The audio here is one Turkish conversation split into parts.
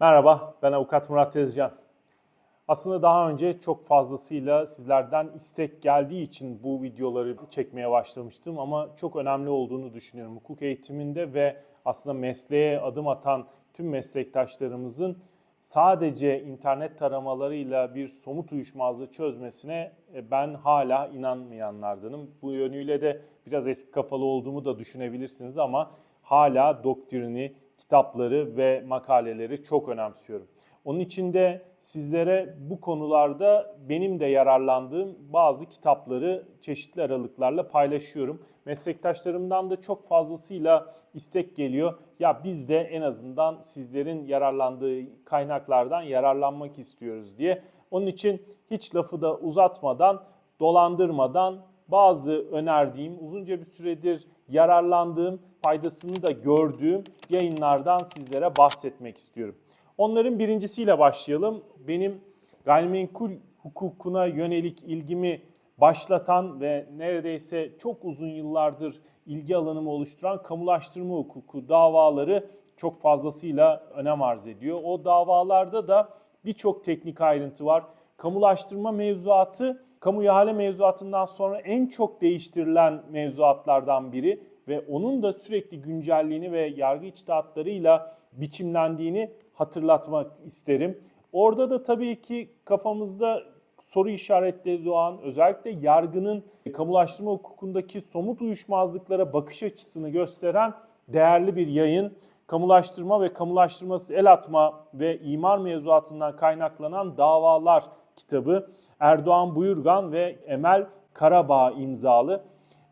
Merhaba, ben avukat Murat Tezcan. Aslında daha önce çok fazlasıyla sizlerden istek geldiği için bu videoları çekmeye başlamıştım ama çok önemli olduğunu düşünüyorum. Hukuk eğitiminde ve aslında mesleğe adım atan tüm meslektaşlarımızın sadece internet taramalarıyla bir somut uyuşmazlığı çözmesine e, ben hala inanmayanlardanım. Bu yönüyle de biraz eski kafalı olduğumu da düşünebilirsiniz ama hala doktrini, kitapları ve makaleleri çok önemsiyorum. Onun için de sizlere bu konularda benim de yararlandığım bazı kitapları çeşitli aralıklarla paylaşıyorum. Meslektaşlarımdan da çok fazlasıyla istek geliyor. Ya biz de en azından sizlerin yararlandığı kaynaklardan yararlanmak istiyoruz diye. Onun için hiç lafı da uzatmadan, dolandırmadan bazı önerdiğim, uzunca bir süredir yararlandığım, faydasını da gördüğüm yayınlardan sizlere bahsetmek istiyorum. Onların birincisiyle başlayalım. Benim gayrimenkul hukukuna yönelik ilgimi başlatan ve neredeyse çok uzun yıllardır ilgi alanımı oluşturan kamulaştırma hukuku davaları çok fazlasıyla önem arz ediyor. O davalarda da birçok teknik ayrıntı var. Kamulaştırma mevzuatı kamu ihale mevzuatından sonra en çok değiştirilen mevzuatlardan biri ve onun da sürekli güncelliğini ve yargı içtihatlarıyla biçimlendiğini hatırlatmak isterim. Orada da tabii ki kafamızda soru işaretleri doğan özellikle yargının kamulaştırma hukukundaki somut uyuşmazlıklara bakış açısını gösteren değerli bir yayın. Kamulaştırma ve kamulaştırması el atma ve imar mevzuatından kaynaklanan davalar kitabı Erdoğan Buyurgan ve Emel Karabağ imzalı.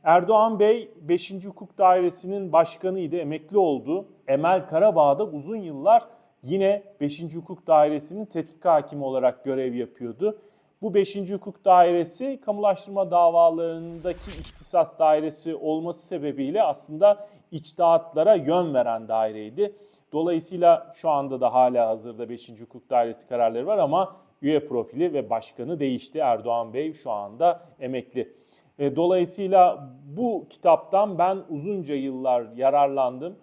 Erdoğan Bey 5. Hukuk Dairesi'nin başkanıydı, emekli oldu. Emel Karabağ da uzun yıllar yine 5. Hukuk Dairesi'nin tetkik hakimi olarak görev yapıyordu. Bu 5. Hukuk Dairesi kamulaştırma davalarındaki ihtisas dairesi olması sebebiyle aslında içtihatlara yön veren daireydi. Dolayısıyla şu anda da hala hazırda 5. Hukuk Dairesi kararları var ama üye profili ve başkanı değişti. Erdoğan Bey şu anda emekli. E, Dolayısıyla bu kitaptan ben uzunca yıllar yararlandım.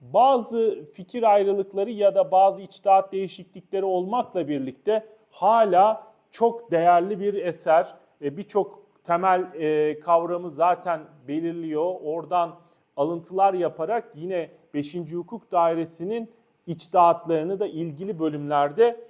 Bazı fikir ayrılıkları ya da bazı içtihat değişiklikleri olmakla birlikte hala çok değerli bir eser. E, Birçok temel e, kavramı zaten belirliyor. Oradan alıntılar yaparak yine 5. Hukuk Dairesi'nin içtihatlarını da ilgili bölümlerde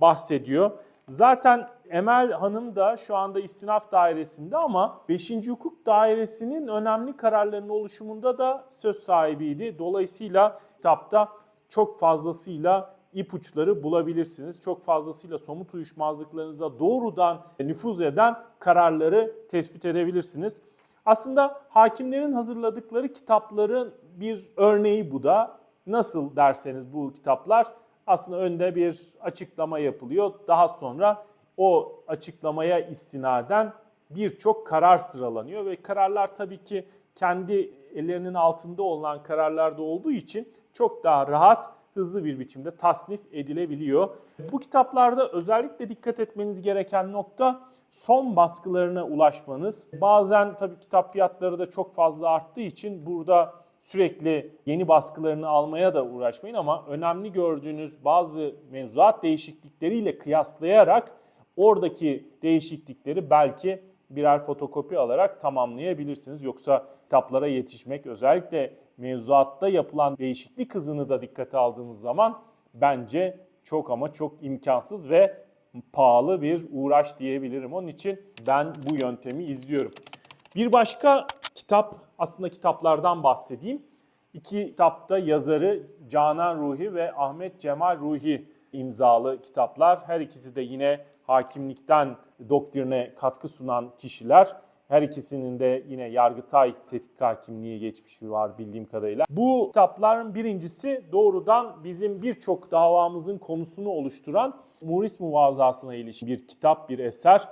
bahsediyor. Zaten Emel Hanım da şu anda istinaf dairesinde ama 5. Hukuk Dairesi'nin önemli kararlarının oluşumunda da söz sahibiydi. Dolayısıyla kitapta çok fazlasıyla ipuçları bulabilirsiniz. Çok fazlasıyla somut uyuşmazlıklarınıza doğrudan nüfuz eden kararları tespit edebilirsiniz. Aslında hakimlerin hazırladıkları kitapların bir örneği bu da. Nasıl derseniz bu kitaplar aslında önde bir açıklama yapılıyor. Daha sonra o açıklamaya istinaden birçok karar sıralanıyor ve kararlar tabii ki kendi ellerinin altında olan kararlarda olduğu için çok daha rahat, hızlı bir biçimde tasnif edilebiliyor. Bu kitaplarda özellikle dikkat etmeniz gereken nokta son baskılarına ulaşmanız. Bazen tabii kitap fiyatları da çok fazla arttığı için burada sürekli yeni baskılarını almaya da uğraşmayın ama önemli gördüğünüz bazı mevzuat değişiklikleriyle kıyaslayarak oradaki değişiklikleri belki birer fotokopi alarak tamamlayabilirsiniz. Yoksa kitaplara yetişmek özellikle mevzuatta yapılan değişiklik hızını da dikkate aldığımız zaman bence çok ama çok imkansız ve pahalı bir uğraş diyebilirim. Onun için ben bu yöntemi izliyorum. Bir başka kitap aslında kitaplardan bahsedeyim. İki kitapta yazarı Canan Ruhi ve Ahmet Cemal Ruhi imzalı kitaplar. Her ikisi de yine hakimlikten doktrine katkı sunan kişiler. Her ikisinin de yine Yargıtay tetkik hakimliği geçmişi var bildiğim kadarıyla. Bu kitapların birincisi doğrudan bizim birçok davamızın konusunu oluşturan Muris Muvazası'na ilişkin bir kitap, bir eser.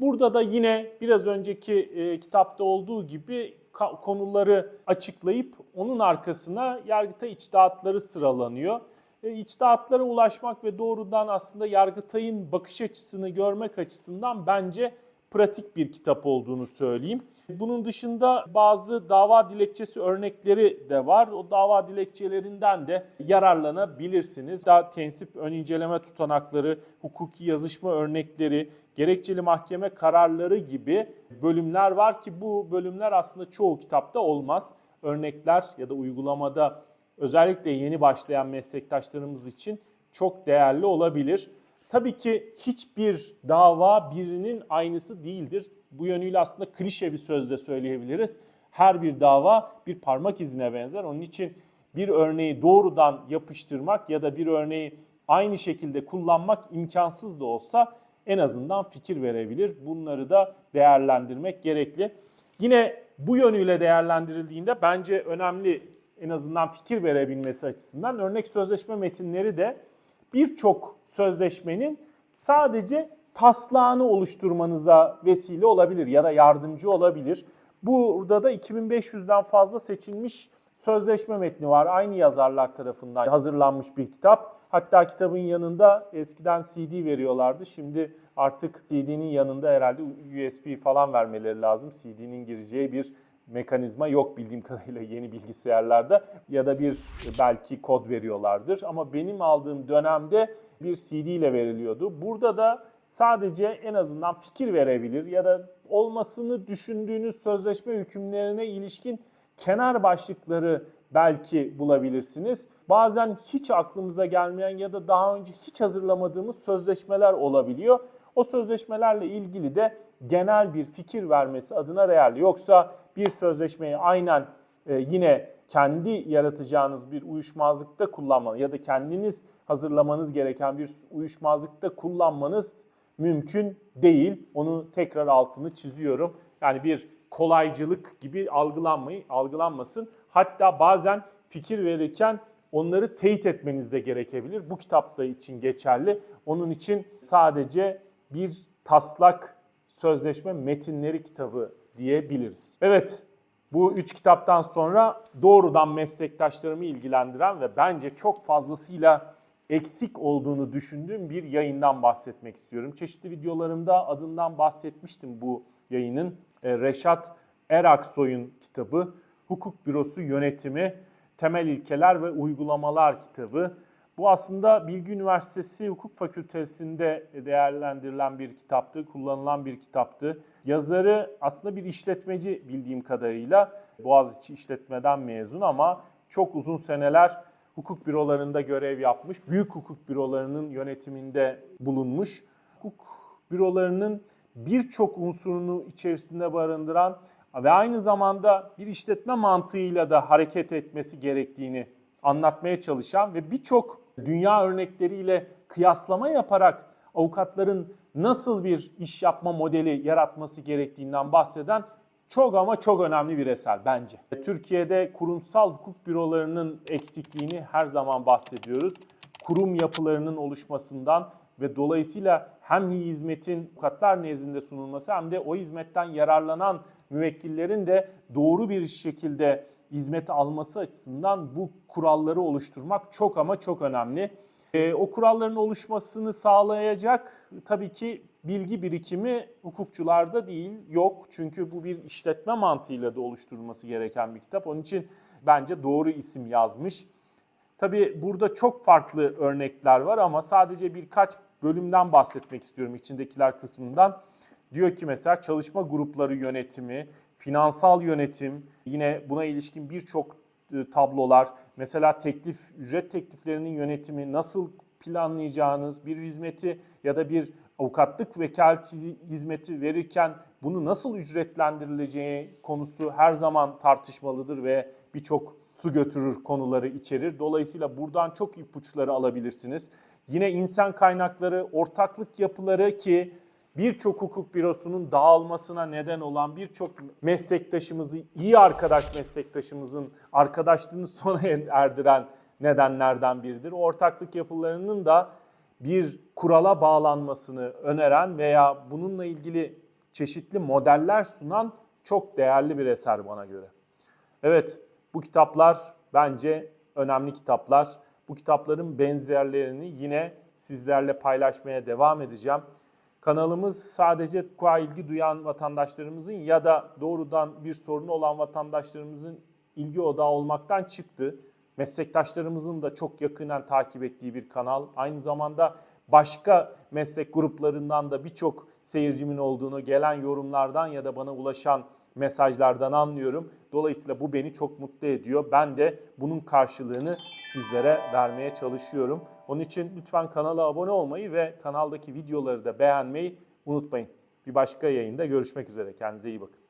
Burada da yine biraz önceki e, kitapta olduğu gibi konuları açıklayıp onun arkasına Yargıtay içtihatları sıralanıyor. E, içtihatlara ulaşmak ve doğrudan aslında Yargıtay'ın bakış açısını görmek açısından bence pratik bir kitap olduğunu söyleyeyim. Bunun dışında bazı dava dilekçesi örnekleri de var. O dava dilekçelerinden de yararlanabilirsiniz. Daha tensip ön inceleme tutanakları, hukuki yazışma örnekleri, gerekçeli mahkeme kararları gibi bölümler var ki bu bölümler aslında çoğu kitapta olmaz. Örnekler ya da uygulamada özellikle yeni başlayan meslektaşlarımız için çok değerli olabilir. Tabii ki hiçbir dava birinin aynısı değildir. Bu yönüyle aslında klişe bir sözle söyleyebiliriz. Her bir dava bir parmak izine benzer. Onun için bir örneği doğrudan yapıştırmak ya da bir örneği aynı şekilde kullanmak imkansız da olsa en azından fikir verebilir. Bunları da değerlendirmek gerekli. Yine bu yönüyle değerlendirildiğinde bence önemli en azından fikir verebilmesi açısından örnek sözleşme metinleri de birçok sözleşmenin sadece taslağını oluşturmanıza vesile olabilir ya da yardımcı olabilir. Burada da 2500'den fazla seçilmiş sözleşme metni var. Aynı yazarlar tarafından hazırlanmış bir kitap. Hatta kitabın yanında eskiden CD veriyorlardı. Şimdi artık CD'nin yanında herhalde USB falan vermeleri lazım. CD'nin gireceği bir mekanizma yok bildiğim kadarıyla yeni bilgisayarlarda ya da bir belki kod veriyorlardır. Ama benim aldığım dönemde bir CD ile veriliyordu. Burada da sadece en azından fikir verebilir ya da olmasını düşündüğünüz sözleşme hükümlerine ilişkin kenar başlıkları belki bulabilirsiniz. Bazen hiç aklımıza gelmeyen ya da daha önce hiç hazırlamadığımız sözleşmeler olabiliyor. O sözleşmelerle ilgili de genel bir fikir vermesi adına değerli. Yoksa bir sözleşmeyi aynen e, yine kendi yaratacağınız bir uyuşmazlıkta kullanmanız ya da kendiniz hazırlamanız gereken bir uyuşmazlıkta kullanmanız mümkün değil. Onu tekrar altını çiziyorum. Yani bir kolaycılık gibi algılanmayı algılanmasın. Hatta bazen fikir verirken onları teyit etmeniz de gerekebilir. Bu kitapta için geçerli. Onun için sadece bir taslak sözleşme metinleri kitabı diyebiliriz. Evet, bu üç kitaptan sonra doğrudan meslektaşlarımı ilgilendiren ve bence çok fazlasıyla eksik olduğunu düşündüğüm bir yayından bahsetmek istiyorum. Çeşitli videolarımda adından bahsetmiştim bu yayının. E, Reşat Eraksoy'un kitabı Hukuk Bürosu Yönetimi, Temel İlkeler ve Uygulamalar kitabı. Bu aslında Bilgi Üniversitesi Hukuk Fakültesi'nde değerlendirilen bir kitaptı, kullanılan bir kitaptı. Yazarı aslında bir işletmeci bildiğim kadarıyla. Boğaziçi işletmeden mezun ama çok uzun seneler hukuk bürolarında görev yapmış. Büyük hukuk bürolarının yönetiminde bulunmuş. Hukuk bürolarının birçok unsurunu içerisinde barındıran ve aynı zamanda bir işletme mantığıyla da hareket etmesi gerektiğini anlatmaya çalışan ve birçok dünya örnekleriyle kıyaslama yaparak avukatların nasıl bir iş yapma modeli yaratması gerektiğinden bahseden çok ama çok önemli bir eser bence. Türkiye'de kurumsal hukuk bürolarının eksikliğini her zaman bahsediyoruz. Kurum yapılarının oluşmasından ve dolayısıyla hem hizmetin avukatlar nezdinde sunulması hem de o hizmetten yararlanan müvekkillerin de doğru bir şekilde hizmet alması açısından bu kuralları oluşturmak çok ama çok önemli. E, o kuralların oluşmasını sağlayacak tabii ki bilgi birikimi hukukçularda değil, yok. Çünkü bu bir işletme mantığıyla da oluşturulması gereken bir kitap. Onun için bence doğru isim yazmış. Tabii burada çok farklı örnekler var ama sadece birkaç bölümden bahsetmek istiyorum içindekiler kısmından. Diyor ki mesela çalışma grupları yönetimi, finansal yönetim, yine buna ilişkin birçok e, tablolar, mesela teklif, ücret tekliflerinin yönetimi, nasıl planlayacağınız, bir hizmeti ya da bir avukatlık vekalet hizmeti verirken bunu nasıl ücretlendirileceği konusu her zaman tartışmalıdır ve birçok su götürür konuları içerir. Dolayısıyla buradan çok ipuçları alabilirsiniz. Yine insan kaynakları, ortaklık yapıları ki birçok hukuk bürosunun dağılmasına neden olan birçok meslektaşımızı, iyi arkadaş meslektaşımızın arkadaşlığını sona erdiren nedenlerden biridir. Ortaklık yapılarının da bir kurala bağlanmasını öneren veya bununla ilgili çeşitli modeller sunan çok değerli bir eser bana göre. Evet, bu kitaplar bence önemli kitaplar. Bu kitapların benzerlerini yine sizlerle paylaşmaya devam edeceğim. Kanalımız sadece hukuka ilgi duyan vatandaşlarımızın ya da doğrudan bir sorunu olan vatandaşlarımızın ilgi odağı olmaktan çıktı. Meslektaşlarımızın da çok yakından takip ettiği bir kanal. Aynı zamanda başka meslek gruplarından da birçok seyircimin olduğunu gelen yorumlardan ya da bana ulaşan mesajlardan anlıyorum. Dolayısıyla bu beni çok mutlu ediyor. Ben de bunun karşılığını sizlere vermeye çalışıyorum. Onun için lütfen kanala abone olmayı ve kanaldaki videoları da beğenmeyi unutmayın. Bir başka yayında görüşmek üzere. Kendinize iyi bakın.